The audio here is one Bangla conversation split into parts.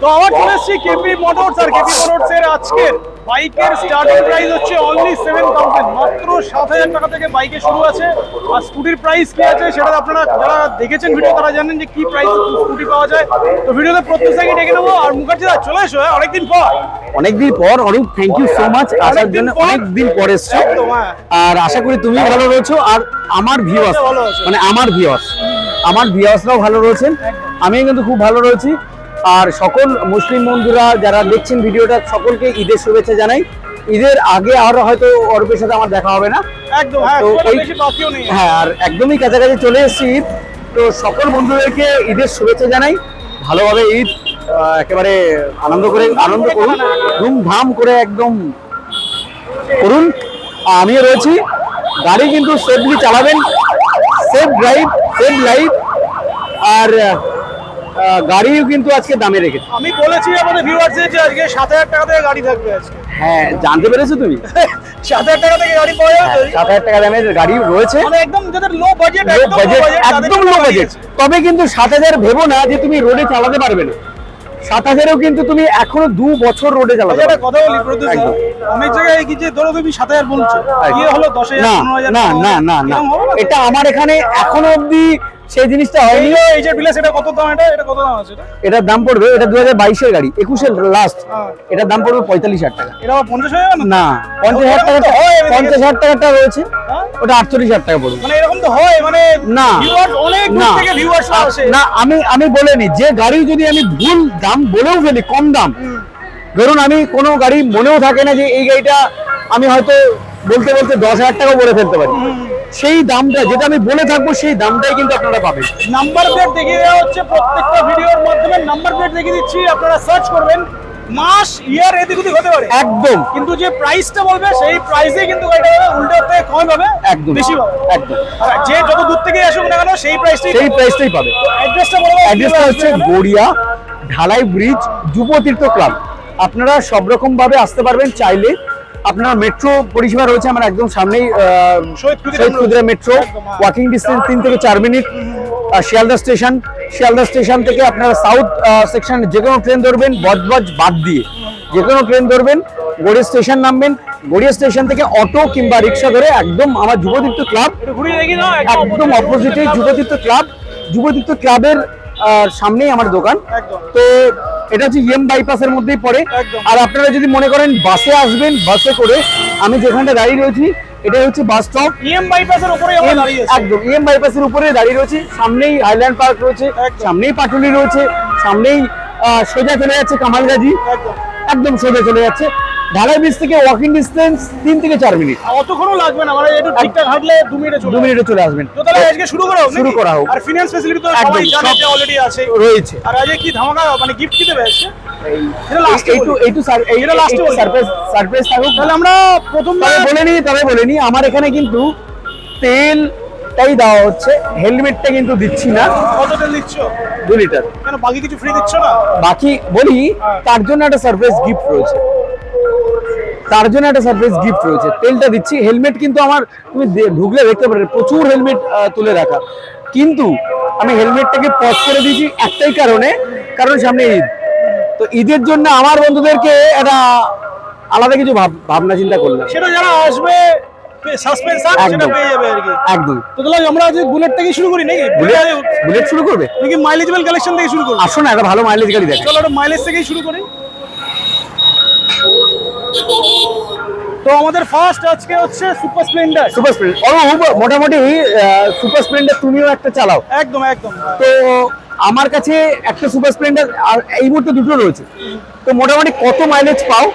তো আবার চলে এসেছি কেপি মোটরস আর কেপি মোটরস এর আজকের বাইকের স্টার্টিং প্রাইস হচ্ছে অনলি সেভেন থাউজেন্ড মাত্র সাত হাজার টাকা থেকে বাইকে শুরু আছে। আর স্কুটির প্রাইস কি আছে সেটা আপনারা যারা দেখেছেন ভিডিও তারা জানেন যে কি প্রাইস স্কুটি পাওয়া যায়। তো ভিডিওতে প্রত্যেক সাইকে ডেকে নেব। আর মুখার্জি দা চলে এসো হ্যাঁ, অনেকদিন পর। অনেকদিন পর Arup thank you so much আসার অনেকদিন জন্য পর। অনেক পর এসছো। হ্যাঁ। আর আশা করি তুমি ভালো রয়েছো। আর আমার ভিউয়ার্স মানে আমার ভিউয়ার্স আমার ভিউয়ার্সরাও ভালো রয়েছেন। আমি কিন্তু খুব ভালো রয়েছি। আর সকল মুসলিম বন্ধুরা যারা দেখছেন ভিডিওটা সকলকে ঈদের শুভেচ্ছা জানাই। ঈদের আগে আরও হয়তো অরূপের সাথে আমার দেখা হবে না? একদম হ্যাঁ হ্যাঁ আর একদমই কাছাকাছি চলে এসেছি ঈদ। তো সকল বন্ধুদেরকে ঈদের শুভেচ্ছা জানাই। ভালোভাবে ঈদ একেবারে আনন্দ করে আনন্দ করুন। ধুমধাম করে একদম করুন। আমিও রয়েছি। গাড়ি কিন্তু সেফলি চালাবেন। সেফ ড্রাইভ সেফ লাইফ আর গাড়িও কিন্তু আজকে দামে রেখেছে। আমি বলেছি আমাদের ভিউয়ার্সদের যে আজকে সাত হাজার টাকা থেকে গাড়ি থাকবে আজকে। হ্যাঁ জানতে পেরেছ তুমি? সাত হাজার টাকা থেকে গাড়ি পাওয়া যাবে তো? সাত হাজার টাকা দামের গাড়ি রয়েছে। মানে একদম যাদের লো বাজেট একদম লো বাজেট একদম লো বাজেট তবে কিন্তু সাত হাজার ভেবো না যে তুমি রোডে চালাতে পারবে না। সাত হাজারেও কিন্তু তুমি এখনও দু বছর রোডে চালাতে একটা পারবে কথা বলি প্রদ্যুৎ অনেক জায়গায় কি যে ধরো তুমি সাত হাজার বলছো। ইয়ে হলো দশ হাজার না না না না এটা আমার এখানে এখনও অবধি সেই জিনিসটা হয়নি। এই যে প্লেস এটা কত দাম এটা? এটা কত দাম আছে এটা? এটার দাম পড়বে এটা দু হাজার বাইশের গাড়ি একুশের লাস্ট হ্যাঁ। এটার দাম পড়বে পঁয়তাল্লিশ হাজার টাকা। এটা আবার পঞ্চাশ হয়ে যাবে না? না পঞ্চাশ হাজার টাকা হয় এদিকে। পঞ্চাশ হাজার টাকাটা রয়েছে হ্যাঁ? ওটা আটচল্লিশ হাজার টাকা পড়বে। মানে এরকম তো হয় মানে না। ভিউয়ার্স অনেক দূর থেকে ভিউয়ার্স আসে। না আমি আমি বলিনি যে গাড়ি যদি আমি ভুল দাম বলেও ফেলি কম দাম ধরুন আমি কোনো গাড়ি মনেও থাকে না যে এই গাড়িটা আমি হয়তো বলতে বলতে দশ হাজার টাকা বলে ফেলতে পারি। সেই দামটা যেটা আমি বলে থাকব সেই দামটাই কিন্তু আপনারা পাবেন। নাম্বার প্লেট দেখিয়ে দেওয়া হচ্ছে প্রত্যেকটা ভিডিওর মাধ্যমে। নাম্বার প্লেট দেখিয়ে দিচ্ছি আপনারা সার্চ করবেন। মাস ইয়ার এদিক ওদিক হতে পারে। একদম। কিন্তু যে প্রাইসটা বলবে সেই প্রাইসে কিন্তু গাড়িটা পাবে উল্টো থেকে কম পাবে একদম। বেশি পাবে। একদম। আর যে যত দূর থেকে আসুক না কেন সেই প্রাইসটাই সেই প্রাইসটাই পাবে। অ্যাড্রেসটা বলব অ্যাড্রেসটা হচ্ছে গড়িয়া ঢালাই ব্রিজ যুবতীর্থ ক্লাব আপনারা সব রকম ভাবে আসতে পারবেন চাইলে। আপনারা মেট্রো পরিষেবা রয়েছে আমার একদম সামনেই শহীদ মেট্রো। ওয়াকিং ডিস্টেন্স তিন থেকে চার minute Sealdah station Sealdah station থেকে আপনারা সাউথ সেকশন যে কোনো ট্রেন ধরবেন বজবজ বাদ দিয়ে যে কোনো ট্রেন ধরবেন গড়িয়া স্টেশন নামবেন গড়িয়া স্টেশন থেকে অটো কিংবা রিক্সা ধরে একদম আমার যুবতীর্থ ক্লাব একদম অপোজিটে যুবতীর্থ ক্লাব যুবতীর্থ ক্লাবের সামনেই আমার দোকান। তো এটা হচ্ছে ইএম বাইপাসের মধ্যেই পড়ে। আর আপনারা যদি মনে করেন বাসে আসবেন বাসে করে আমি যেখানটা দাঁড়িয়ে রয়েছি এটা হচ্ছে বাস স্টপ। ইএম বাইপাসের উপরে আমরা দাঁড়িয়ে আছি। একদম ইএম বাইপাসের উপরে দাঁড়িয়ে রয়েছে। সামনেই আইল্যান্ড পার্ক রয়েছে সামনেই পাটুলি রয়েছে সামনেই আহ, সোজা চলে যাচ্ছে কামালগাজি। একদম সোজা চলে যাচ্ছে। ঢালাই ব্রিজ থেকে ওয়াকিং ডিস্টেন্স তিন থেকে চার মিনিট অতক্ষণও লাগবে না মানে একটু ঠিকঠাক হাঁটলে দু মিনিটে চলে দু মিনিটে চলে আসবেন। তো তাহলে আজকে শুরু করা হোক শুরু করা হোক। আর ফিনান্স ফ্যাসিলিটি তো সবাই জানে যে অলরেডি আছে। রয়েছে। আর আজকে কি ধামাকা মানে গিফট কি দেবে আজকে? এটা লাস্টে এইটু এইটু সার- এই- এটা last এ এইটু বলি। সারপ্রাইজ সারপ্রাইজ থাকুক। তাহলে আমরা প্রথম বলে তবে বলে নি আমার এখানে কিন্তু তেলটাই দেওয়া হচ্ছে। হেলমেটটা কিন্তু দিচ্ছি না। কত তেল দিচ্ছ? দু লিটার। কেন বাকি কিছু ফ্রি দিচ্ছ না? বাকি বলি হ্যাঁ। তার জন্য একটা সারপ্রাইজ গিফট রয়েছে। তার জন্য একটা সারপ্রাইজ গিফট রয়েছে। তেলটা দিচ্ছি। হেলমেট কিন্তু আমার তুমি ঢুকলে দেখতে পারবে। প্রচুর হেলমেট তুলে রাখা। কিন্তু আমি হেলমেটটাকে পজ করে দিয়েছি একটাই কারণে। কারণ সামনে ঈদ। তো ঈদের জন্য আমার বন্ধুদেরকে একটা আলাদা কিছু ভাব- ভাবনা চিন্তা করলাম। সেটা যারা আসবে সেটা। পেয়ে যাবে আর কি। একদম। তো তাহলে আমরা বুলেট থেকে শুরু করি নাকি? বুলেট বুলেট শুরু করবে? নাকি মাইলেজেবল কালেকশন থেকে শুরু করব? আসো না একটা ভালো মাইলেজ গাড়ি দেখো। চলো একটা মাইলেজ থেকেই শুরু করি। তো আমাদের ফার্স্ট আজকে হচ্ছে সুপার স্প্লেন্ডার সুপার স্প্লেন্ডার মোটামুটি সুপার স্প্লেন্ডার তুমিও একটা চালাও। একদম একদম। তো আমার কাছে একটা সুপার স্প্লেন্ডার আর এই মুহূর্তে দুটো রয়েছে। তো মোটামুটি কত মাইলেজ পাও?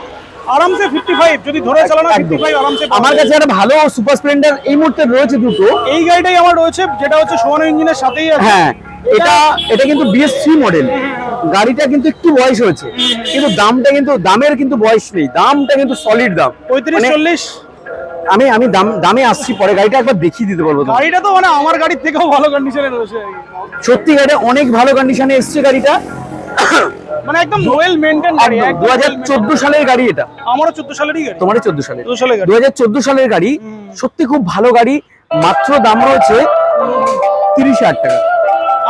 আরামসে 55 যদি ধরে চালানো একদম। 55 আরামসে আমার কাছে একটা ভালো সুপার স্প্লেন্ডার এই মুহূর্তে রয়েছে দুটো। এই গাড়িটাই আমার রয়েছে যেটা হচ্ছে সোয়ানো ইঞ্জিনের সাথেই আছে। হ্যাঁ এটা এটা কিন্তু বিএস থ্রি মডেল গাড়িটা কিন্তু একটু বয়স হয়েছে। কিন্তু দামটা কিন্তু দামের কিন্তু বয়স নেই। দামটা কিন্তু সলিড দাম। 35 মানে 40 আমি আমি দাম দামে আসছি পরে গাড়িটা একবার দেখিয়ে দিতে পারব গাড়িটা তো মানে আমার গাড়ির থেকেও ভালো কন্ডিশনে রয়েছে সত্যি গাড়িটা অনেক ভালো কন্ডিশনে এসছে গাড়িটা। মানে একদম ওয়েল মেইনটেইন গাড়ি একদম একদম দু হাজার চোদ্দ সালের গাড়ি এটা। আমারও 14 সালেরই গাড়ি। তোমার চোদ্দ সালের। 14 সালের গাড়ি। দু হাজার চোদ্দ সালের গাড়ি সত্যি খুব ভালো গাড়ি মাত্র দাম রয়েছে তিরিশ হাজার টাকা।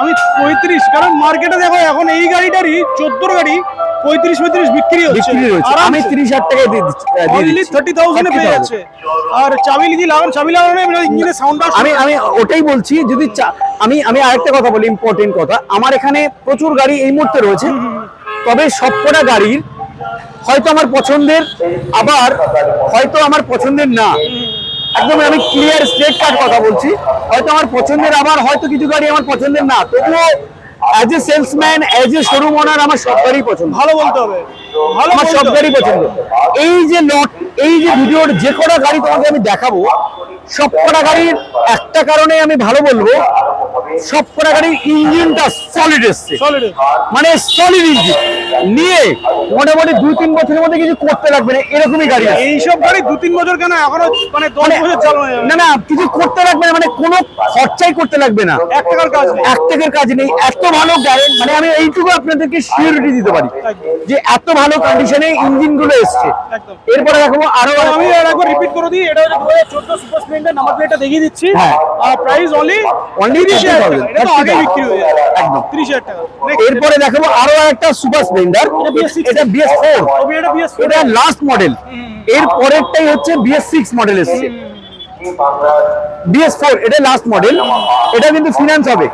আমি পঁয়ত্রিশ কারণ মার্কেটে দেখো এখন এই গাড়িটারই চোদ্দোর গাড়ি পঁয়ত্রিশ পঁয়ত্রিশ বিক্রি হচ্ছে। আমি তিরিশ হাজার টাকায় দিয়ে দিচ্ছি- থার্টি থাউজেন্ডে পেয়ে যাচ্ছে। আর চাবি কি লাগান চাবি লাগানো ইঞ্জিনের সাউন্ডটা আমি আমি ওটাই বলছি যদি আমি আমি আরেকটা কথা বলি ইম্পর্টেন্ট কথা। আমার এখানে প্রচুর গাড়ি এই মুহূর্তে রয়েছে। তবে সবকটা গাড়ির হয়তো আমার পছন্দের আবার হয়তো আমার পছন্দের না। একদম আমি ক্লিয়ার স্ট্রেট কাট কথা বলছি। হয়তো আমার পছন্দের আবার হয়তো কিছু গাড়ি আমার পছন্দের না। তবুও as a salesman as a showroom owner আমার সব গাড়ি পছন্দ। ভালো বলতে হবে। ভালো আমার সব গাড়ি পছন্দ। এই যে লট এই যে ভিডিওর যে কটা গাড়ি তোমাকে আমি দেখাবো সব কটা গাড়ির একটা কারণে আমি ভালো বলব সব কটা গাড়ির ইঞ্জিনটা সলিড এসছে। মানে সলিড ইঞ্জিন। নিয়ে মোটামুটি দুই তিন বছরের মধ্যে কিছু করতে লাগবে না এরকমই গাড়ি এইসব গাড়ি দু তিন বছর কেন? এখনও মানে দশ মানে বছর চালানো না না কিছু করতে লাগবে না মানে কোনো খরচাই করতে লাগবে না। এক টাকার কাজ এক টাকার কাজ নেই। এত ভালো গ্যারেন্ট মানে আমি এইটুকু আপনাদেরকে সিউরিটি দিতে পারি যে এত ভালো কন্ডিশনে ইঞ্জিনগুলো এসছে। এরপরে দেখাবো আরও আমি একবার রিপিট করে দিই এটা হচ্ছে দু হাজার চোদ্দ সুপার স্প্লেন্ডার নাম্বার প্লেটটা দেখিয়ে দিচ্ছি। আর প্রাইস অনলি 30,000 এটা আগে বিক্রি হয়ে যাবে একদম। টাকা। এরপরে দেখাবো আরও একটা সুপার স্প্লেন্ডার এটা বিএস ফোর এটা BS এটা লাস্ট মডেল এর পরেরটাই হচ্ছে বিএস সিক্স মডেল এসছে। বিএস ফোর এটা লাস্ট মডেল এটা কিন্তু ফিনান্স হবে।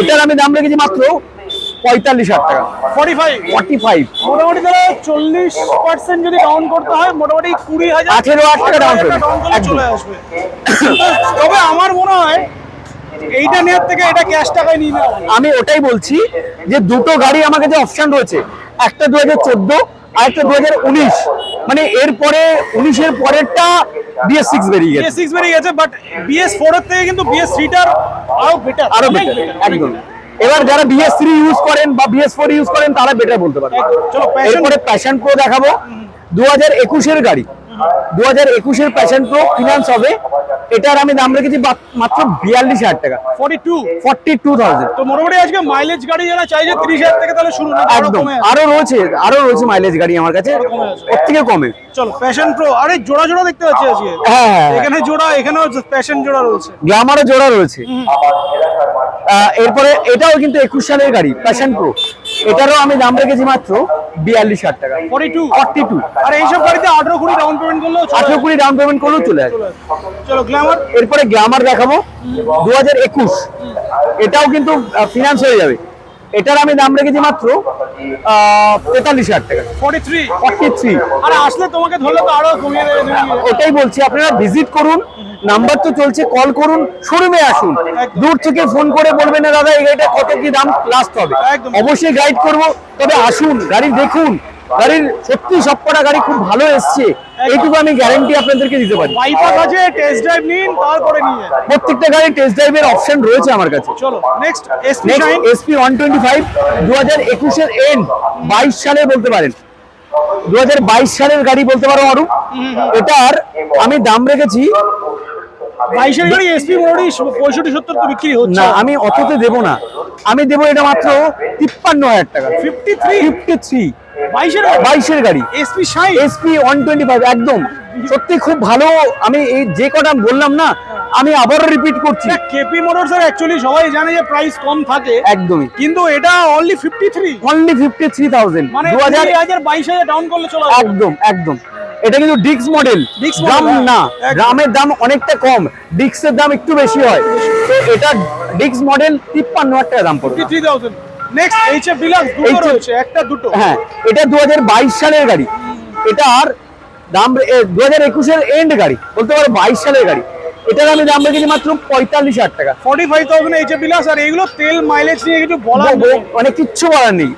এটার আমি দাম রেখেছি মাত্র পঁয়তাল্লিশ হাজার টাকা। ফর্টি ফাইভ ফর্টি ফাইভ মোটামুটি তাহলে চল্লিশ পার্সেন্ট যদি ডাউন করতে হয় মোটামুটি কুড়ি হাজার আঠেরো হাজার টাকা ডাউন করলে চলে আসবে। তবে আমার মনে হয় এইটা নেওয়ার থেকে এটা ক্যাশ টাকায় নিয়ে নেওয়া আমি ওটাই বলছি যে দুটো গাড়ি আমাকে যে অপশন রয়েছে একটা দু হাজার চোদ্দ আর একটা দু হাজার উনিশ। মানে এরপরে উনিশের পরেরটা বিএস সিক্স বেরিয়ে গেছে। বিএস সিক্স বেরিয়ে গেছে বাট বিএস ফোর থেকে কিন্তু বিএস থ্রিটার আরও বেটার আরও বেটার একদম। এবার যারা বিএস থ্রি ইউজ করেন বা বিএস ফোর ইউজ করেন তারা বেটার বলতে পারবে। এরপরে প্যাশন প্রো দেখাবো। দু হাজার একুশের গাড়ি। দু হাজার একুশের প্যাশন প্রো ফিনান্স হবে। এটার আমি দাম রেখেছি মাত্র বিয়াল্লিশ হাজার টাকা। Forty two forty two thousand তো মোটামুটি আজকে মাইলেজ গাড়ি যারা চাইছে তিরিশ হাজার থেকে তাহলে শুরু একদম। আরও রয়েছে আরও রয়েছে মাইলেজ গাড়ি আমার কাছে। ওর থেকে কমে। চলো প্যাশন প্রো আরে জোড়া জোড়া দেখতে পাচ্ছি আজকে। হ্যাঁ এখানে জোড়া এখানেও প্যাশন জোড়া রয়েছে। গ্লামারও জোড়া রয়েছে। এরপরে এটাও কিন্তু একুশ সালের গাড়ি প্যাশন প্রো এটারও আমি দাম রেখেছি মাত্র বিয়াল্লিশ হাজার টাকা। ফর্টি টু ফর্টি টু আর এইসব গাড়িতে আঠারো কুড়ি ডাউন পেমেন্ট করলেও আঠারো কুড়ি ডাউন পেমেন্ট করলেও চলে আসবে। চলো গ্ল্যামার এরপরে গ্ল্যামার দেখাবো। দু হাজার একুশ। এটাও কিন্তু ফিনান্স হয়ে যাবে। এটার আমি দাম রেখেছি মাত্র তেতাল্লিশ হাজার টাকা। ফর্টি থ্রি ফর্টি থ্রি আরে আসলে তোমাকে ধরলে তো আরও কমিয়ে ওটাই বলছি আপনারা ভিজিট করুন নাম্বার তো চলছে কল করুন শোরুমে আসুন। দূর থেকে ফোন করে বলবেন না দাদা এই গাড়িটা কত কি দাম? লাস্ট হবে। অবশ্যই গাইড করব। তবে আসুন গাড়ি দেখুন। গাড়ির সত্যি সবকটা গাড়ি খুব ভালো এসছে। এইটুকু আমি গ্যারান্টি আপনাদেরকে দিতে পারি। বাইপাস আছে টেস্ট ড্রাইভ নিন তারপরে নিয়ে যান। প্রত্যেকটা গাড়ি টেস্ট ড্রাইভের অপশন রয়েছে আমার কাছে। চলো next SP SP one twenty five দু হাজার একুশের এন্ড বাইশ সালে বলতে পারেন। দু হাজার বাইশ সালের গাড়ি বলতে পারো অরূপ এটার আমি দাম রেখেছি। বাইশের গাড়ি এসপি মোটামুটি পঁয়ষট্টি সত্তর তো বিক্রি হচ্ছে। না আমি অততে দেব না। আমি দেবো এটা মাত্র তিপ্পান্ন হাজার টাকা। ফিফটি থ্রি ফিফটি থ্রি বাইশের গাড়ি। SP Shine SP one twenty five একদম। সত্যি খুব ভালো আমি এই যে কটা বললাম না আমি আবারও রিপিট করছি। কেপি মোটরস এর অ্যাকচুয়ালি সবাই জানে যে প্রাইস কম থাকে। একদমই। কিন্তু এটা only fifty three only fifty three thousand মানে দু হাজার দুই হাজার বাইশ হাজার ডাউন করলে চলে একদম একদম। এটা কিন্তু ডিক্স মডেল দাম না হ্যাঁ, একদম। গ্রামের দাম অনেকটা কম। ডিক্সের দাম একটু বেশি হয়। তো এটা ডিক্স মডেল তিপ্পান্ন হাজার টাকা দাম পড়বে। Fifty three thousand next HF Deluxe দুটো রয়েছে একটা দুটো। হ্যাঁ এটা দু হাজার বাইশ সালের গাড়ি। এটার দাম দু হাজার একুশের এন্ড গাড়ি বলতে পারো বাইশ সালের গাড়ি। এটার আমি দাম রেখেছি মাত্র পঁয়তাল্লিশ হাজার টাকা। Forty five thousand HF Deluxe আর এগুলো তেল মাইলেজ নিয়ে কিছু বলার মানে কিচ্ছু বলার নেই।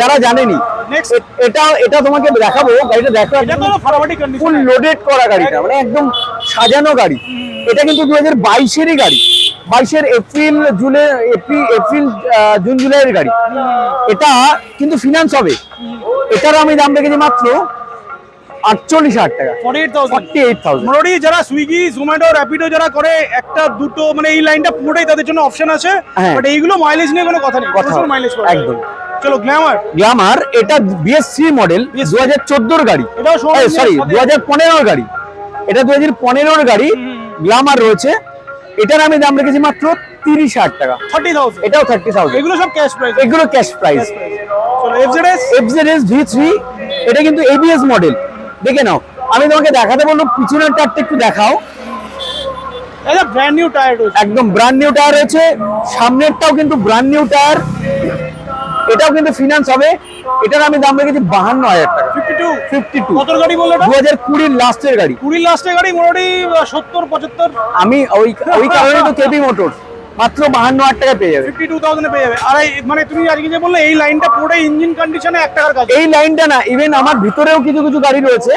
যারা জানেনি. এটা এটা তোমাকে দেখাবো গাড়িটা দেখো এটা ফুল লোডেড করা গাড়িটা মানে একদম সাজানো গাড়ি। এটা কিন্তু দু হাজার বাইশেরই গাড়ি। বাইশের April July April April June জুলাইয়ের গাড়ি। এটা কিন্তু ফিনান্স হবে। এটারও আমি দাম রেখেছি মাত্র আটচল্লিশ হাজার টাকা। ফর্টি এইট মোটামুটি যারা সুইগি জোম্যাটো র্যাপিডো যারা করে একটা দুটো মানে এই লাইনটা পুরোটাই তাদের জন্য অপশন আছে। হ্যাঁ। বাট এইগুলো মাইলেজ নিয়ে কোনো কথা নেই। কথা মাইলেজ একদম। চলো গ্ল্যামার গ্লামার এটা বিএস থ্রি মডেল দু হাজার চোদ্দোর গাড়ি। সরি এর দু হাজার পনেরোর গাড়ি। এটা দু হাজার পনেরোর গাড়ি। গ্লামার রয়েছে। এটার আমি দাম রেখেছি মাত্র তিরিশ হাজার টাকা। থার্টি থাউজেন্ড এটাও থার্টি থাউজেন্ড এগুলো সব ক্যাশ প্রাইস এগুলো cash price FZS FZS V three এটা কিন্তু এবিএস মডেল দেখে নাও আমি তোমাকে দেখাতে বলব পিছনের টায়ারটা একটু দেখাও। এটা ব্র্যান্ড নিউ টায়ার একদম ব্র্যান্ড নিউ টায়ার রয়েছে সামনেরটাও কিন্তু ব্র্যান্ড নিউ টায়ার এটাও কিন্তু ফিনান্স হবে। এটার আমি দাম রেখেছি বাহান্ন হাজার টাকা। ফিফটি টু কত গাড়ি বলল এটা? দু হাজার কুড়ির লাস্টের গাড়ি। কুড়ি লাস্টে গাড়ি মোটামুটি সত্তর পঁচাত্তর? আমি ওই ওই কারণে তো কেপি মোটর মাত্র বাহান্ন হাজার টাকা পেয়ে যাবে। ফিফটি টু থাউজেন্ডে পেয়ে যাবে। আর মানে তুমি আজকে যে বললে এই লাইনটা পুরোটাই ইঞ্জিন কন্ডিশনে এক টাকার কাজ? এই লাইনটা না ইভেন আমার ভিতরেও কিছু কিছু গাড়ি রয়েছে।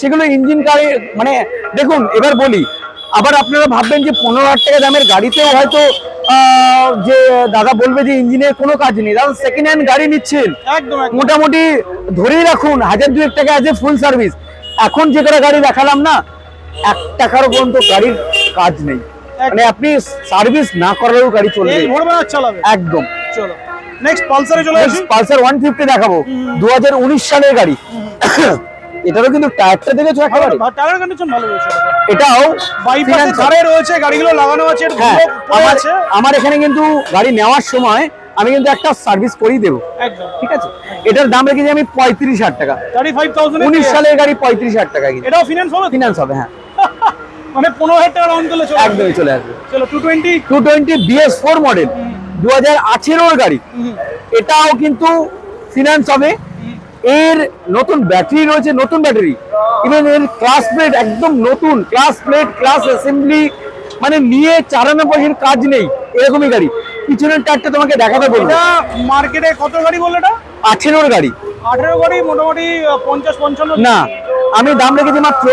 সেগুলো ইঞ্জিন গাড়ি মানে দেখুন এবার বলি আবার আপনারা ভাববেন যে পনেরো হাজার টাকা দামের গাড়িতেও হয়তো যে দাদা বলবে যে ইঞ্জিনের কোনো কাজ নেই দাদা সেকেন্ড হ্যান্ড গাড়ি নিচ্ছেন। মোটামুটি ধরেই রাখুন হাজার দুয়েক টাকা আছে ফুল সার্ভিস এখন যে কটা গাড়ি দেখালাম না এক টাকারও পর্যন্ত গাড়ির কাজ নেই। মানে আপনি সার্ভিস না করালেও গাড়ি চলবে। একদম। চলো। নেক্সট পালসারে চলে আসি। পালসার ওয়ান ফিফটি দেখাবো। দু হাজার উনিশ সালের গাড়ি। এটারও কিন্তু টায়ারটা দেখেছ একেবারে? টায়ার কন্ডিশন ভালো রয়েছে। এটাও বাইপাসে finance- ধারে রয়েছে গাড়িগুলো লাগানো আছে হ্যাঁ আমার আমার এখানে কিন্তু গাড়ি নেওয়ার সময় আমি কিন্তু একটা সার্ভিস করেই দেবো। ঠিক আছে? এটার দাম রেখেছি আমি পঁয়ত্রিশ হাজার টাকা। উনিশ সালের গাড়ি পঁয়ত্রিশ হাজার টাকা কিন্তু। এটাও ফিনান্স হবে? ফিনান্স হবে হ্যাঁ। মানে পনেরো হাজার টাকা রাউন্ড করলে চলে একদমই চলে আসবে। চলো two twenty two twenty BS four model দু হাজার আঠেরোর গাড়ি। এটাও কিন্তু ফিনান্স হবে। এর নতুন ব্যাটারি রয়েছে নতুন ব্যাটারি। ইভেন এর ক্লাস প্লেট একদম নতুন ক্লাস প্লেট ক্লাস অ্যাসেম্বলি মানে নিয়ে চালানো পয়সার কাজ নেই এরকমই গাড়ি। পিছনের টায়ারটা তোমাকে দেখাতে বলব। মার্কেটে কত গাড়ি বললে এটা? আঠেরোর গাড়ি। আঠেরো গাড়ি মোটামুটি পঞ্চাশ পঞ্চান্ন। না আমি দাম রেখেছি মাত্র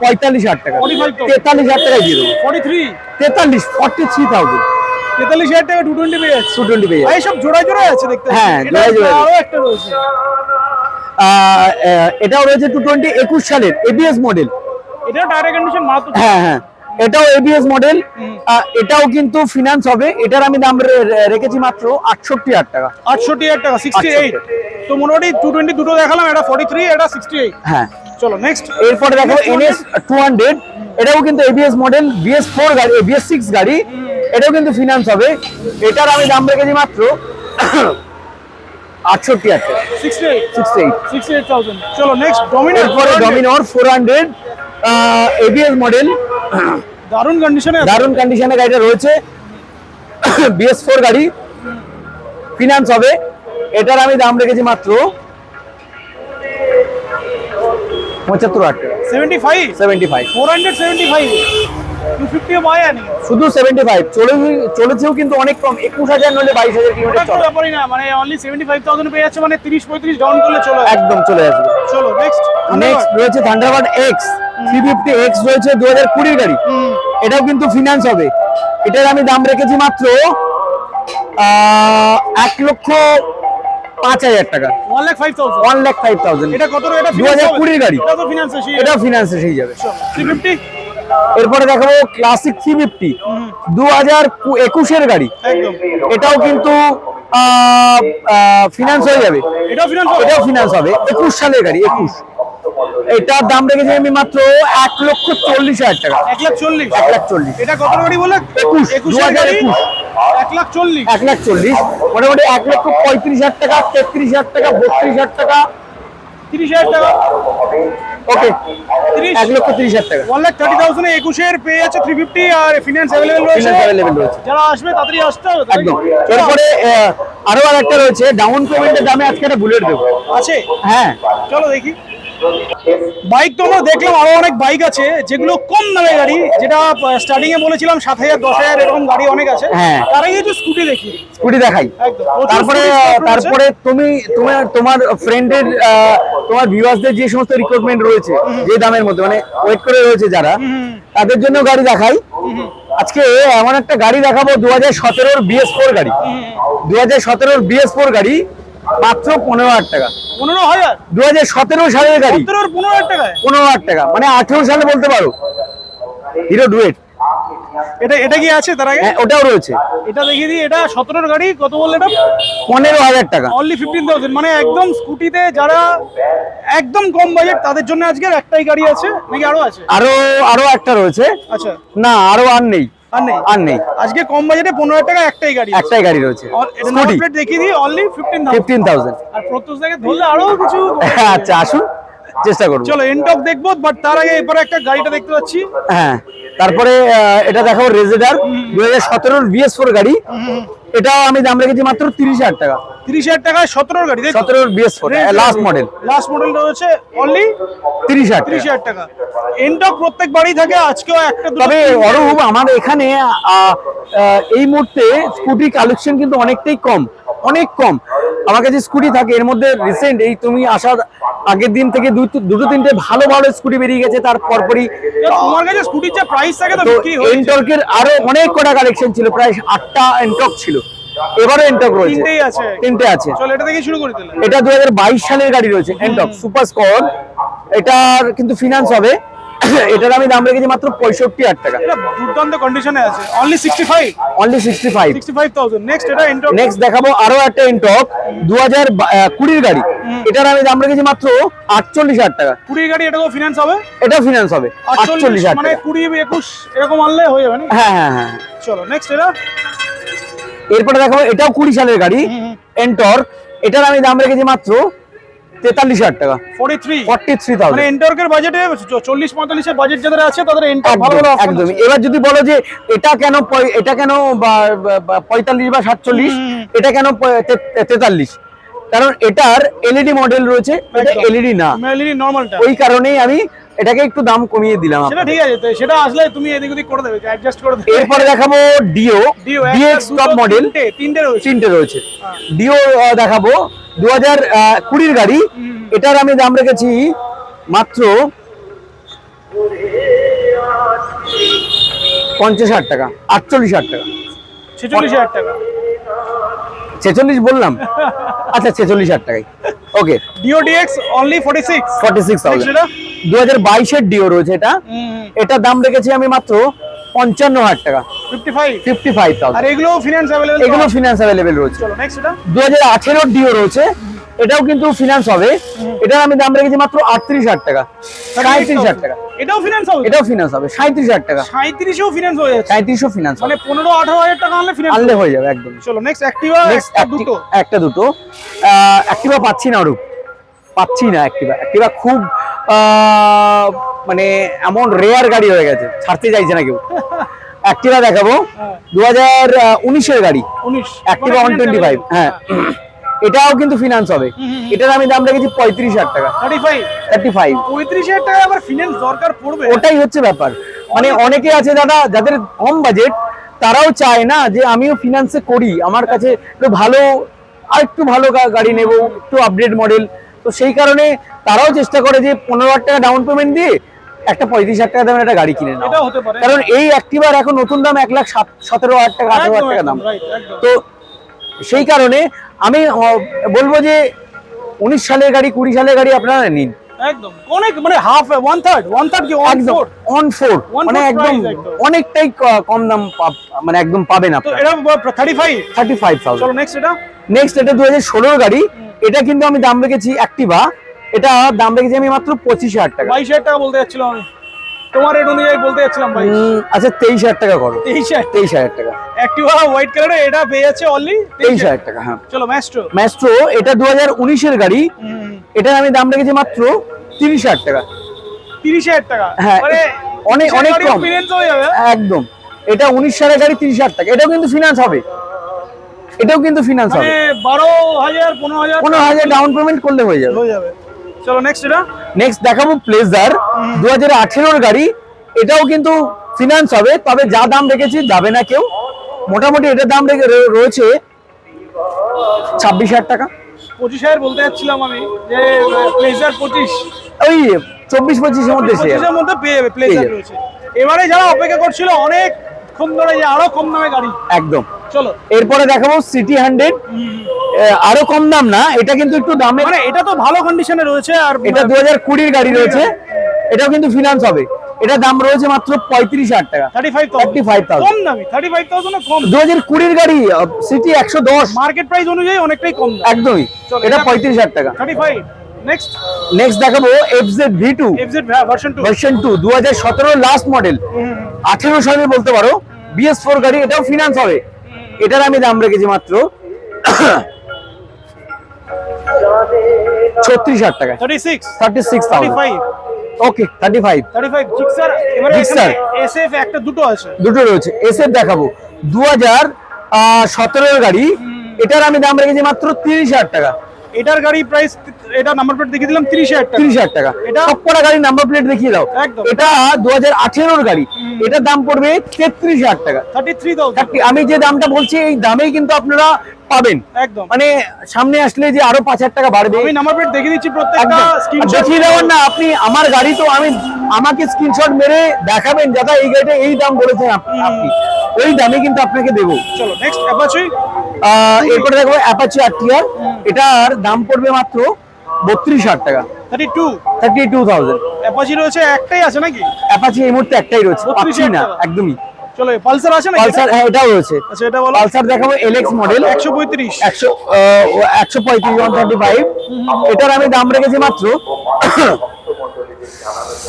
পঁয়তাল্লিশ হাজার টাকা। 45,000 তেতাল্লিশ হাজার টাকায় দিয়ে দেবো। ফর্টি থ্রি তেতাল্লিশ ফর্টি থ্রি থাউজেন্ড তেতাল্লিশ হাজার টাকা টু টোয়েন্টি পেয়ে যাচ্ছে। টু টোয়েন্টি পেয়ে। এই সব জোড়ায় জোড়ায় আছে দেখতে হ্যাঁ, জোড়ায় জোড়ায়। আরও একটা রয়েছে। এটাও রয়েছে টু টোয়েন্টি একুশ সালের এবিএস মডেল এটাও টায়ার কন্ডিশন হ্যাঁ হ্যাঁ এটাও এবিএস মডেল এটাও কিন্তু ফিনান্স হবে। এটার আমি দাম রেখেছি মাত্র আটষট্টি হাজার টাকা। আটষট্টি হাজার টাকা সিক্সটি এইট তো মোটামুটি টু টোয়েন্টি দুটো দেখালাম এটা ফর্টি থ্রি এটা সিক্সটি এইট হ্যাঁ। চলো নেক্সট এরপরে দেখো এনএস টু হান্ড্রেড এটাও কিন্তু এবিএস মডেল বিএস ফোর গাড়ি বিএস সিক্স গাড়ি। এটাও কিন্তু ফিনান্স হবে। এটার আমি দাম রেখেছি মাত্র আটষট্টি টাকা sixty eight sixty eight sixty eight thousand চলো নেক্সট ডমিনার এরপরে Dominar four hundred ABS model দারুণ কন্ডিশনে দারুণ কন্ডিশনে গাড়িটা রয়েছে। বিএস ফোর গাড়ি। ফিনান্স হবে। এটার আমি দাম রেখেছি মাত্র পঁচাত্তর টাকা। Seventy five seventy five four hundred seventy five শুধু সেভেন্টি ফাইভ চলে চলেছেও কিন্তু অনেক কম। একুশ হাজার নলে বাইশ হাজার কিলোমিটার চলে। ব্যাপারই না মানে অনলি সেভেন্টি ফাইভ থাউজেন্ড পেয়ে যাচ্ছে মানে তিরিশ পঁয়ত্রিশ ডাউন করলে চলে। একদম চলে আসবে। চলো নেক্সট নেক্সট রয়েছে Thunderbird X three fifty X রয়েছে দু হাজার কুড়ির গাড়ি। এটাও কিন্তু ফিনান্স হবে। এটার আমি দাম রেখেছি মাত্র এক লক্ষ পাঁচ হাজার টাকা। One lakh five thousand one lakh five thousand এটা কত এটা 2020 গাড়ি। এটা ফিনান্সে সেই যাবে। থ্রি ফিফটি এরপরে দেখাবো ক্লাসিক থ্রি ফিফটি দু হাজার একুশের গাড়ি। এটাও কিন্তু ফিনান্স হয়ে যাবে। এটাও ফিনান্স হবে। একুশ সালের গাড়ি একুশ। এটার দাম রেখেছি আমি মাত্র এক লক্ষ চল্লিশ হাজার টাকা। এক লাখ চল্লিশ। এক লাখ চল্লিশ। এটা কত গাড়ি বলে? একুশ, একুশের 2021 গাড়ি এক লাখ চল্লিশ। এক লাখ চল্লিশ। মোটামুটি এক লক্ষ পঁয়ত্রিশ হাজার টাকা তেত্রিশ হাজার টাকা বত্রিশ হাজার টাকা। তিরিশ হাজার টাকা। ওকে এক লক্ষ তিরিশ হাজার টাকা। ওয়ান লাখ থার্টি থাউজেন্ড একুশের পেয়ে যাচ্ছে থ্রি ফিফটি আর ফিনান্স অ্যাভেলেবেল রয়েছে। Available রয়েছে। যারা আসবে তাড়াতাড়ি আসতে হবে একদম। তো? এরপরে আহ, আরও আর একটা রয়েছে ডাউন পেমেন্টের দামে আজকে একটা বুলেট দেবো। আছে? হ্যাঁ। চলো দেখি। বাইক তো আমরা দেখলাম আরও অনেক বাইক আছে যেগুলো কম দামে গাড়ি যেটা স্টার্টিং এ বলেছিলাম সাত হাজার দশ হাজার এরকম গাড়ি অনেক আছে। হ্যাঁ। তার আগে একটু স্কুটি দেখি। স্কুটি দেখাই। তারপরে। তারপরে তুমি তোমার তোমার ফ্রেন্ডের তোমার ভিউয়ার্সদের যে সমস্ত রিক্রুটমেন্ট রয়েছে যে দামের মধ্যে মানে ওয়েট করে রয়েছে যারা তাদের জন্য গাড়ি দেখাই। আজকে এমন একটা গাড়ি দেখাবো দু হাজার সতেরোর বিএস ফোর গাড়ি। দু হাজার সতেরোর বিএস ফোর গাড়ি মাত্র পনেরো হাজার টাকা। পনেরো হাজার। দু হাজার সতেরো সালের গাড়ি। পনেরো হাজার টাকায়? পনেরো হাজার টাকা। মানে আঠেরো সালে বলতে পারো। Hero Duet. এটা এটা কি আছে তার আগে? হ্যাঁ ওটাও রয়েছে। এটা দেখিয়ে দিই এটা সতেরোর গাড়ি কত বললে এটা? পনেরো হাজার টাকা। অনলি ফিফটিন থাউজেন্ড মানে একদম স্কুটিতে যারা একদম কম বাজেট তাদের জন্য আজকের একটাই গাড়ি আছে। নাকি আরও আছে? আরও আরও একটা রয়েছে। আচ্ছা। না আরও আর নেই। আর নেই? আর নেই। আজকে কম বাজেটে পনেরো হাজার টাকা একটাই গাড়ি একটাই গাড়ি রয়েছে। স্কুটি। দেখিয়ে দিই অনলি ফিফটিন ফিফটিন থাউজেন্ড আর প্রত্যুষ থেকে ধরলে আরও কিছু আচ্ছা আসুন। চেষ্টা করব। চলো দেখব বাট তার আগে এরপরে একটা গাড়িটা দেখতে পাচ্ছি। হ্যাঁ তারপরে এটা দেখাবো রেজেডার দু হাজার সতেরোর বিএস ফোর গাড়ি। এটা আমি দাম রেখেছি মাত্র তিরিশ হাজার টাকা। তিরিশ হাজার টাকায় সতেরোর গাড়ি সতেরোর BS four last model last model রয়েছে অনলি তিরিশ হাজার তিরিশ হাজার টাকা। এনটক প্রত্যেক বাড়ি থাকে আজকেও একটা তবে অরূপ আমার এখানে এই মুহূর্তে স্কুটি কালেকশন কিন্তু অনেকটাই কম অনেক কম। আমার কাছে স্কুটি থাকে এর মধ্যে রিসেন্ট এই তুমি আসার আগের দিন থেকে দুটো দুটো তিনটে ভালো ভালো স্কুটি বেরিয়ে গেছে তার পরপরই তোমার কাছে স্কুটির যে প্রাইস থাকে তো বিক্রি হয়েছে? এনটর্কের আরও অনেক কটা কালেকশন ছিল প্রায় আটটা এনটক ছিল। এবারও এনটক রয়েছে। তিনটেই আছে। তিনটে আছে। চলো এটা থেকে শুরু করে দিলে এটা দু হাজার বাইশ সালের গাড়ি রয়েছে এনটক সুপার স্কোয়াড এটার কিন্তু ফিনান্স হবে। এটার আমি দাম রেখেছি মাত্র পঁয়ষট্টি হাজার টাকা। দুর্দান্ত কন্ডিশনে আছে। Only sixty five only sixty five sixty five thousand next এটা এনটক নেক্সট দেখাবো আরও একটা ইনটক দু হাজার কুড়ির গাড়ি। এটার আমি দাম রেখেছি মাত্র আটচল্লিশ হাজার টাকা। কুড়ি গাড়ি এটাও ফিনান্স হবে? এটা ফিনান্স হবে। আটচল্লিশ মানে কুড়ি একুশ এরকম আনলে হয়ে যাবে হ্যাঁ হ্যাঁ হ্যাঁ। চলো নেক্সট এটা। এরপরে দেখাবো এটাও কুড়ি সালের গাড়ি এন্টর এটার আমি দাম রেখেছি মাত্র তেতাল্লিশ হাজার টাকা। ফোর্টি থ্রি ফর্টি থ্রি মানে এন্টর্কের বাজেটে চল্লিশ পঁয়তাল্লিশের বাজেট যাদের আছে তাদের ভালো ভালো একদমই এবার যদি বলো যে এটা কেন এটা কেন পঁয়তাল্লিশ বা সাতচল্লিশ এটা কেন তেতাল্লিশ? কারণ এটার এলইডি মডেল রয়েছে এটা এলইডি না। মেলিনি নর্মালটা ওই কারণেই আমি এটাকে একটু দাম কমিয়ে দিলাম সেটা ঠিক আছে সেটা আসলে তুমি এদিক ওদিক করে দেবে অ্যাডজাস্ট করে দেবে। এরপরে দেখাবো ডিও ডিএক্স টপ মডেল তিনটে রয়েছে। তিনটে রয়েছে। হ্যাঁ। ডিও দেখাবো। দু হাজার কুড়ির গাড়ি। এটার আমি দাম রেখেছি মাত্র পঞ্চাশ হাজার টাকা আটচল্লিশ হাজার টাকা। ছেচল্লিশ হাজার টাকা। ছেচল্লিশ বললাম। আচ্ছা ছেচল্লিশ হাজার টাকাই okay Dio DX only forty six forty six thousand দু হাজার বাইশের ডিও রয়েছে এটা। এটা দাম রেখেছি আমি মাত্র পঞ্চান্ন হাজার টাকা। ফিফটি ফাইভ ফিফটি ফাইভ আর থাউজেন্ড এগুলো ফিনান্স অ্যাভেলেবেল এগুলো ফিনান্স অ্যাভেলেবেল রয়েছে দু হাজার আঠেরোর ডিও রয়েছে। এটাও কিন্তু ফিনান্স হবে। এটার আমি দাম রেখেছি মাত্র আটত্রিশ হাজার টাকা। সাঁত্রিশ হাজার টাকা। এটাও ফিনান্স হবে? এটাও ফিনান্স হবে সাঁত্রিশ হাজার টাকা। সাঁত্রিশেও ফিনান্স হয়ে যাচ্ছে। সাঁত্রিশও ফিনান্স মানে পনেরো আঠারো হাজার টাকা আনলে ফিনান্স আনলে হয়ে যাবে। একদম। চলো নেক্সট অ্যাক্টিভা দুটো। একটা দুটো। অ্যাক্টিভা পাচ্ছি না আরও। পাচ্ছি না অ্যাক্টিভা অ্যাক্টিভা খুব মানে এমন রেয়ার গাড়ি হয়ে গেছে। ছাড়তে চাইছে না কেউ। অ্যাক্টিভা দেখাবো। হ্যাঁ। দু হাজার উনিশের গাড়ি। উনিশ। অ্যাক্টিভা ওয়ান টোয়েন্টি ফাইভ হ্যাঁ। এটাও কিন্তু ফিনান্স হবে। এটার আমি দাম রেখেছি পঁয়ত্রিশ হাজার টাকা। থার্টি ফাইভ পঁয়ত্রিশ হাজার টাকা আবার ফিনান্স দরকার পড়বে? ওটাই হচ্ছে ব্যাপার। মানে অনেকে আছে দাদা যাদের কম বাজেট তারাও চায় না যে আমিও ফিনান্সে করি। আমার কাছে একটু ভালো আর একটু ভালো গাড়ি নেব একটু আপডেট মডেল তো সেই কারণে তারাও চেষ্টা করে যে পনেরো হাজার টাকা ডাউন পেমেন্ট দিয়ে একটা পঁয়ত্রিশ হাজার টাকা দামের একটা গাড়ি কিনে নাও। এটাও হতে পারে। কারণ এই অ্যাক্টিভার এখন নতুন দাম এক লাখ সাত সতেরো হাজার টাকা আঠেরো হাজার টাকা দাম। তো সেই কারণে আমি বলব যে উনিশ সালের গাড়ি কুড়ি সালের গাড়ি আপনারা নিন। একদম। অনেক মানে half one third one third কি একদম অন ফোর মানে একদম অনেকটাই কম দাম মানে একদম পাবেন এটা চলো নেক্সট এটা। নেক্সট গাড়ি। এটা কিন্তু আমি দাম রেখেছি অ্যাক্টিভা এটা দাম রেখেছি আমি মাত্র পঁচিশ হাজার টাকা। বাইশ হাজার টাকা বলতে যাচ্ছিলাম আমি। তোমার রেট অনুযায়ী বলতে যাচ্ছিলাম উম, আচ্ছা তেইশ হাজার টাকা করো। তেইশ হাজার। তেইশ হাজার টাকা। অ্যাক্টিভা হোয়াইট কালারে এটা পেয়ে যাচ্ছে অনলি তেইশ হাজার। টাকা হ্যাঁ। চলো ম্যাস্ট্রো ম্যাস্ট্রো এটা দু হাজার উনিশের গাড়ি। এটা আমি দাম রেখেছি মাত্র তিরিশ হাজার টাকা। তিরিশ হাজার টাকা? হ্যাঁ, মানে অনেক- অনেক কম। একদম। এটা উনিশ সালের গাড়ি তিরিশ হাজার টাকা। এটাও কিন্তু ফিনান্স হবে। এটাও কিন্তু ফিনান্স মানে হবে। বারো হাজার পনেরো হাজার পনেরো হাজার ডাউন পেমেন্ট করলে হয়ে যাবে। হয়ে যাবে। চলো নেক্সট এটা। নেক্সট দেখাবো প্লেজার দু হাজার আঠেরোর গাড়ি। এটাও কিন্তু ফিনান্স হবে তবে যা দাম রেখেছি যাবে না কেউ। মোটামুটি এটার দাম রেখে রয়েছে ছাব্বিশ হাজার টাকা। পঁচিশ হাজার বলতে যাচ্ছিলাম আমি যে প্লেজার পঁচিশ। ওই চব্বিশ পঁচিশের মধ্যে পঁচিশের মধ্যে পেয়ে যাবে প্লেজার। রয়েছে। এবারে যারা অপেক্ষা করছিল অনেক ক্ষণ ধরে যে আরও কম দামে গাড়ি। একদম। চলো। এরপরে দেখাবো সিটি হান্ড্রেড আরও কম দাম না এটা কিন্তু একটু দামে মানে এটা তো ভালো কন্ডিশনে রয়েছে আর এটা দু হাজার কুড়ির গাড়ি রয়েছে। এটাও কিন্তু ফিনান্স হবে। এটা দাম রয়েছে মাত্র পঁয়ত্রিশ হাজার টাকা। থার্টি ফাইভ থার্টি ফাইভ কম দামি থার্টি ফাইভ থাউজেন্ড কম। দু হাজার কুড়ির গাড়ি সিটি একশো দশ। মার্কেট প্রাইস অনুযায়ী অনেকটাই কম একদমই। এটা পঁয়ত্রিশ হাজার টাকা। থার্টি ফাইভ নেক্সট নেক্সট দেখাবো FZ V two FZ version two version two দু হাজার সতেরো লাস্ট মডেল আঠেরো সালের বলতে পারো। বিএস ফোর গাড়ি এটাও ফিনান্স হবে। এটার আমি দাম রেখেছি মাত্র ছত্রিশ হাজার টাকা thirty six thirty six thirty thousand five okay thirty five thirty five Gixxer এবারে এসএফ একটা দুটো আছে। দুটো রয়েছে। এসএফ দেখাবো। দু হাজার সতেরোর গাড়ি। এটার আমি দাম রেখেছি মাত্র তিরিশ হাজার টাকা। এটার গাড়ি প্রাইস এটা নাম্বার প্লেট দেখিয়ে দিলাম তিরিশ হাজার তিরিশ হাজার টাকা। এটা- সবকটা গাড়ির নাম্বার প্লেট দেখিয়ে দাও। একদম। এটা দু হাজার আঠেরোর গাড়ি। এটার দাম পড়বে তেত্রিশ হাজার টাকা। থার্টি থ্রি থার্টি- আমি যে দামটা বলছি এই দামেই কিন্তু আপনারা পাবেন। একদম। মানে সামনে আসলে যে আরও পাঁচ হাজার টাকা বাড়বে। আমি নাম্বার প্লেট দেখিয়ে দিচ্ছি প্রত্যেকটা দেখিয়ে দেবেন না আপনি আমার গাড়ি তো আমি আমাকে স্ক্রিনশট মেরে দেখাবেন দাদা এই গাড়িটা এই দাম বলেছেন আপনি। ওই দামে কিন্তু আপনাকে দেবো। চলো নেক্সট অ্যাপাচি এরপরে দেখো অ্যাপাচি আরটিআর এটার দাম পড়বে মাত্র বত্রিশ হাজার টাকা। Thirty two thirty two thousand Apache রয়েছে একটাই আছে নাকি? অ্যাপাচি এই মুহূর্তে একটাই রয়েছে 32,000 পাচ্ছি না একদমই। চলো পালসার আছে না পালসার হ্যাঁ এটাও রয়েছে। আচ্ছা এটা বলো। পালসার দেখাবো এলএক্স মডেল একশো পঁয়ত্রিশ। একশো একশো পঁয়ত্রিশ ওয়ান থার্টি ফাইভ এটার আমি দাম রেখেছি মাত্র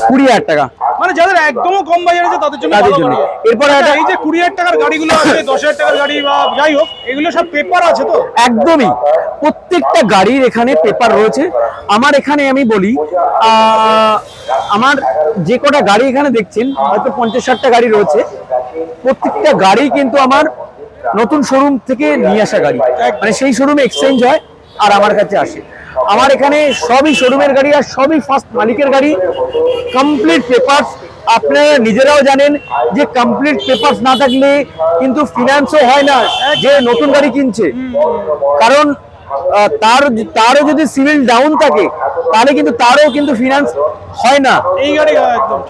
কুড়ি হাজার টাকা। মানে যাদের একদমও কম বাজার আছে তাদের জন্য তাদের জন্য। গাড়ি। এরপরে আচ্ছা, একটা- এই যে কুড়ি হাজার টাকার গাড়িগুলো আছে দশ হাজার টাকার গাড়ি বা যাই হোক এগুলো সব পেপার আছে তো? একদমই। প্রত্যেকটা গাড়ির এখানে পেপার রয়েছে। আমার এখানে আমি বলি আহ, আমার যে কটা গাড়ি এখানে দেখছেন হয়তো পঞ্চাশ ষাটটা গাড়ি রয়েছে। প্রত্যেকটা গাড়ি কিন্তু আমার নতুন শোরুম থেকে নিয়ে আসা গাড়ি। মানে সেই শোরুমে এক্সচেঞ্জ হয় আর আমার কাছে আসে। আমার এখানে সবই শোরুমের গাড়ি আর সবই ফার্স্ট মালিকের গাড়ি। কমপ্লিট পেপার আপনারা নিজেরাও জানেন যে কমপ্লিট পেপার না থাকলে কিন্তু ফিনান্সও হয় না, যে নতুন গাড়ি কিনছে। কারণ তার তারও যদি সিভিল ডাউন থাকে তাহলে কিন্তু তারও কিন্তু ফিনান্স হয় না।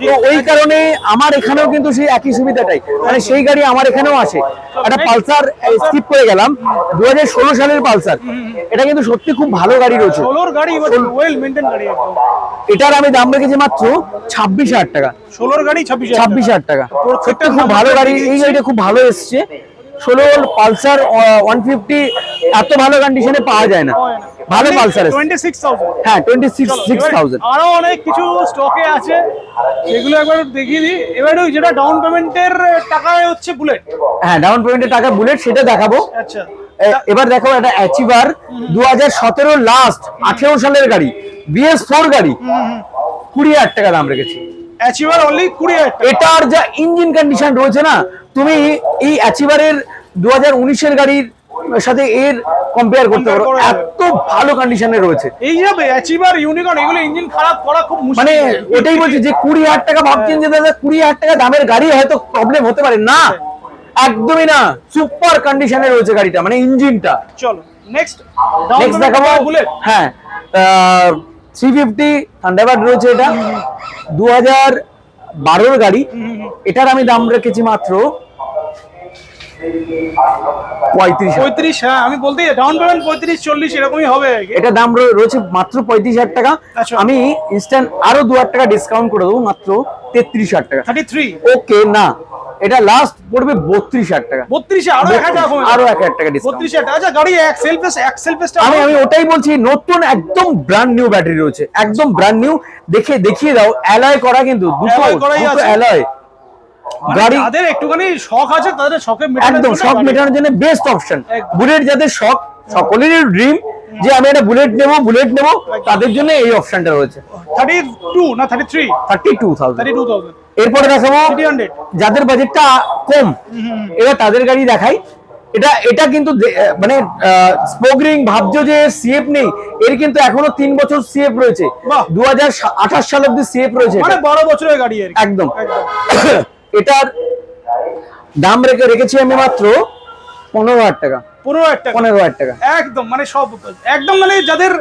হ্যাঁ, ওই কারণে আমার এখানেও কিন্তু সেই একই সুবিধাটাই। মানে সেই গাড়ি আমার এখানেও আসে। একটা পালসার স্কিপ করে গেলাম। দু হাজার ষোলো সালের পালসার। এটা কিন্তু সত্যি খুব ভালো গাড়ি রয়েছে। এটার আমি দাম রেখেছি মাত্র ছাব্বিশ হাজার টাকা। ষোলোর গাড়ি ছাব্বিশ হাজার টাকা। খুব ভালো গাড়ি। এই গাড়িটা খুব ভালো এসছে। ষোলো পালসার ওয়ান ফিফটি এত ভালো কন্ডিশনে পাওয়া যায় না। ভালো পালসার হ্যাঁ টোয়েন্টি সিক্স সিক্স থাউজেন্ড আরও অনেক কিছু স্টকে আছে সেগুলো একবার দেখিয়ে দিই। এবার ওই যেটা ডাউন পেমেন্টের টাকায় হচ্ছে বুলেট হ্যাঁ ডাউন পেমেন্টের টাকা বুলেট সেটা দেখাবো। আচ্ছা। এবার দেখো একটা অ্যাচিভার দু হাজার সতেরো লাস্ট আঠেরো সালের গাড়ি বিএস ফোর গাড়ি কুড়ি হাজার টাকা দাম রেখেছি। অ্যাচিভার অনলি কুড়ি হাজার টাকা। এটার যা ইঞ্জিন কন্ডিশন রয়েছে না তুমি এই অ্যাচিভারের দু হাজার উনিশের গাড়ির সাথে এর কম্পেয়ার করতে পারো। এত ভালো কন্ডিশনে রয়েছে। এই যাবে অ্যাচিভার ইউনিকর্ন এগুলো ইঞ্জিন খারাপ করা খুব মুশকিল। মানে ওটাই বলছি যে কুড়ি হাজার টাকা ভাবছেন যে দাদা কুড়ি হাজার টাকা দামের গাড়ি হয়তো প্রবলেম হতে পারে। না একদমই না। সুপার কন্ডিশনে রয়েছে গাড়িটা মানে ইঞ্জিনটা চলো নেক্সট নেক্সট দেখাবো। বুলেট হ্যাঁ থ্রি ফিফটি থান্ডারবার্ড রয়েছে এটা। দু হাজার বারোর গাড়ি। এটার আমি দাম রেখেছি মাত্র পঁয়ত্রিশ পঁয়ত্রিশ হ্যাঁ আমি বলতে ডাউন পেমেন্ট পঁয়ত্রিশ চল্লিশ এরকমই হবে। এটা দাম রয়েছে মাত্র পঁয়ত্রিশ হাজার টাকা। আচ্ছা। আমি ইনস্ট্যান্ট আরও দু হাজার টাকা ডিসকাউন্ট করে দেবো মাত্র তেত্রিশ হাজার টাকা। থার্টি থ্রি ওকে না এটা লাস্ট পড়বে বত্রিশ হাজার টাকা। বত্রিশে আরও এক হাজার আরও এক হাজার টাকা আচ্ছা গাড়ি এক সেলফেস এক আমি আমি ওটাই বলছি নতুন একদম ব্র্যান্ড নিউ ব্যাটারি রয়েছে। একদম ব্র্যান্ড নিউ দেখে দেখিয়ে দাও অ্যালয় করা কিন্তু দুটো অ্যালয় গাড়ি তাদের একটুখানি শখ আছে তাদের শখে একদম শখ মেটানোর জন্য বেস্ট অপশন বুলেট যাদের শখ সকলেরই ড্রিম যে আমি একটা বুলেট নেব বুলেট নেব তাদের জন্য এই অপশনটা রয়েছে। থার্টি টু না thirty three thirty two thousand thirty two thousand এরপরে দেখাবো যাদের বাজেটটা কম এবার তাদের গাড়ি দেখাই। এটা এটা কিন্তু মানে স্পোকরিং ভাবছ যে সিএফ নেই এর কিন্তু এখনও তিন বছর সিএফ রয়েছে। দু হাজার আঠাশ সাল অব্দি সিএফ রয়েছে। মানে বারো বছরের গাড়ি একদম। এটার দাম রেখে রেখেছি আমি মাত্র পনেরো হাজার টাকা। পনেরো হাজার টাকা। পনেরো হাজার টাকা। একদম মানে সব একদম মানে যাদের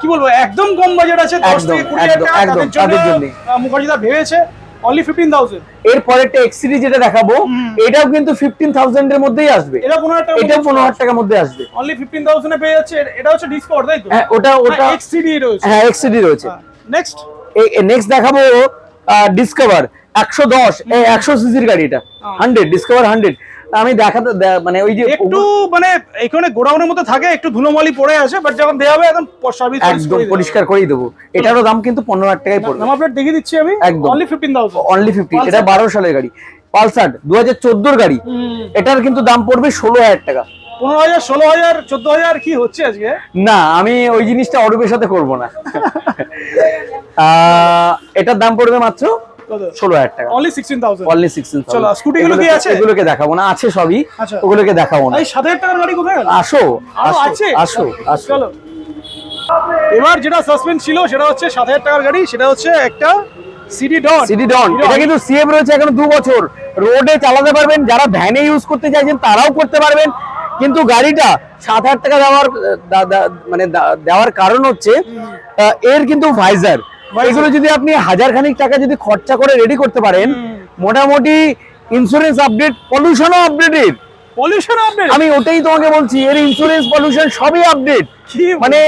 কি বলব একদম কম বাজেট আছে দশ থেকে কুড়ি হাজার তাদের জন্য মুখার্জিদা ভেবেছে only fifteen thousand X series যেটা দেখাবো এটাও কিন্তু ফিফটিন থাউজেন্ড এর মধ্যেই আসবে। এটা পনেরো হাজার টাকা এটা পনেরো হাজার টাকার মধ্যে আসবে। অনলি ফিফটিন থাউজেন্ডে পেয়ে যাচ্ছে এটা হচ্ছে ডিসকাউন্ট তাই তো? হ্যাঁ ওটা ওটা এক্স সিডি রয়েছে। হ্যাঁ এক্স সিডি রয়েছে। নেক্সট নেক্সট দেখাবো ডিসকভার একশো দশ একশো সিসির গাড়ি এটা হান্ড্রেড ডিসকভার হান্ড্রেড। আমি দেখাতে মানে ওই যে একটু মানে এখানে গোডাউনের মধ্যে থাকে একটু ধুলোমালি পড়ে আছে বাট যখন দেওয়া হবে এখন সার্ভিস একদম পরিষ্কার করেই দেবো। এটারও দাম কিন্তু পনেরো হাজার টাকাই পড়বে। দেখিয়ে দিচ্ছি আমি। একদম। Only fifteen thousand only fifty এটা বারো সালের গাড়ি। পালসার দু হাজার চোদ্দোর গাড়ি। এটার কিন্তু দাম পড়বে ষোলো হাজার টাকা। পনেরো হাজার ষোলো হাজার চোদ্দ হাজার কি হচ্ছে আজকে? না আমি ওই জিনিসটা অরূপের সাথে করব না। আহ, এটার দাম পড়বে মাত্র ষোলো হাজার টাকা। Only sixteen thousand only sixteen চলো, scooty গুলো কি আছে? এগুলোকে দেখাবো না আছে সবই। আচ্ছা। ওগুলোকে দেখাবো না। সাত হাজার টাকার গাড়ি কোথায়? আসো আছে? আসো আসো। চলো। এবার যেটা সাসপেন্স ছিল সেটা হচ্ছে সাত হাজার টাকার গাড়ি সেটা হচ্ছে একটা সিডি ডন সিটি ডন এটা কিন্তু সিএম রয়েছে এখন দু বছর। রোডে চালাতে পারবেন যারা ভ্যানে ইউজ করতে চাইছেন তারাও করতে পারবেন। কিন্তু গাড়িটা সাত হাজার টাকা দেওয়ার মানে দেওয়ার কারণ হচ্ছে এর কিন্তু ভাইজার এগুলো যদি আপনি হাজার খানিক টাকা যদি খরচা করে রেডি করতে পারেন মোটামুটি ইন্স্যুরেন্স আপডেট পলিউশনও আপডেটেড পলিউশন আপডেট আমি ওটাই তোমাকে বলছি এর ইন্স্যুরেন্স পলিউশন সবই আপডেট মানে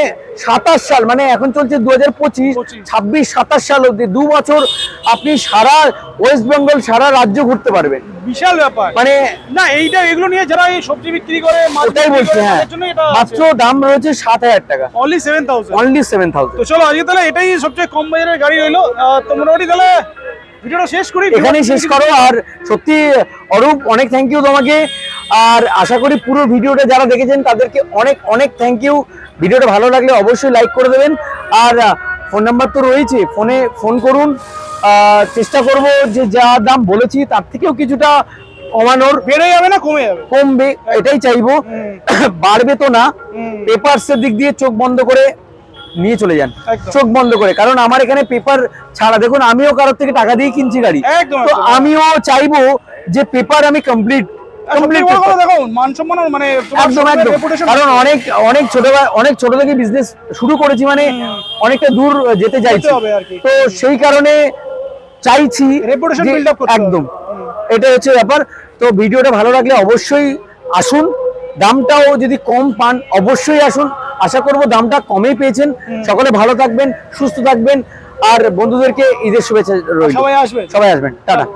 সাতাশ সাল মানে এখন চলছে দু হাজার পঁচিশ। ছাব্বিশ সাতাশ সাল অব্দি দু বছর আপনি সারা ওয়েস্ট বেঙ্গল সারা রাজ্য ঘুরতে পারবেন। বিশাল ব্যাপার। মানে না এইটা এগুলো নিয়ে যারা এই সবজি বিক্রি করে ওটাই বলছি হ্যাঁ। মাত্র দাম রয়েছে সাত হাজার টাকা। Only seven thousand only seven thousand তো চলো আজকে তাহলে এটাই সবচেয়ে কম বাজারের গাড়ি হইল তো মোটামুটি তাহলে ভিডিওটা শেষ করি এখানেই শেষ করো আর সত্যি অরূপ অনেক থ্যাংক ইউ তোমাকে। আর আশা করি পুরো ভিডিওটা যারা দেখেছেন তাদেরকে অনেক অনেক থ্যাংক ইউ ভিডিওটা ভালো লাগলে অবশ্যই লাইক করে দেবেন। আর ফোন নাম্বার তো রয়েছে ফোনে ফোন করুন। চেষ্টা করব যে যা দাম বলেছি তার থেকেও কিছুটা কমানোর। বেড়ে যাবে না কমে যাবে? কমবে এটাই চাইব। বাড়বে তো না। পেপারসের দিক দিয়ে চোখ বন্ধ করে নিয়ে চলে যান। চোখ বন্ধ করে। কারণ আমার এখানে পেপার ছাড়া দেখুন আমিও কারোর থেকে টাকা দিয়ে কিনছি গাড়ি। তো আমিও চাইব যে পেপার আমি কমপ্লিট মান অনেক ছোট থেকে বিজনেস শুরু করেছি মানে অনেকটা দূর যেতে চাইছি। তো সেই কারণে চাইছি। একদম। এটা হচ্ছে ব্যাপার। তো ভিডিওটা ভালো লাগলে অবশ্যই আসুন। দামটাও যদি কম পান অবশ্যই আসুন। আশা করব দামটা কমেই পেয়েছেন। সকলে ভালো থাকবেন সুস্থ থাকবেন। আর বন্ধুদেরকে ঈদের শুভেচ্ছা রইল। সবাই আসবেন। সবাই আসবেন। টাটা।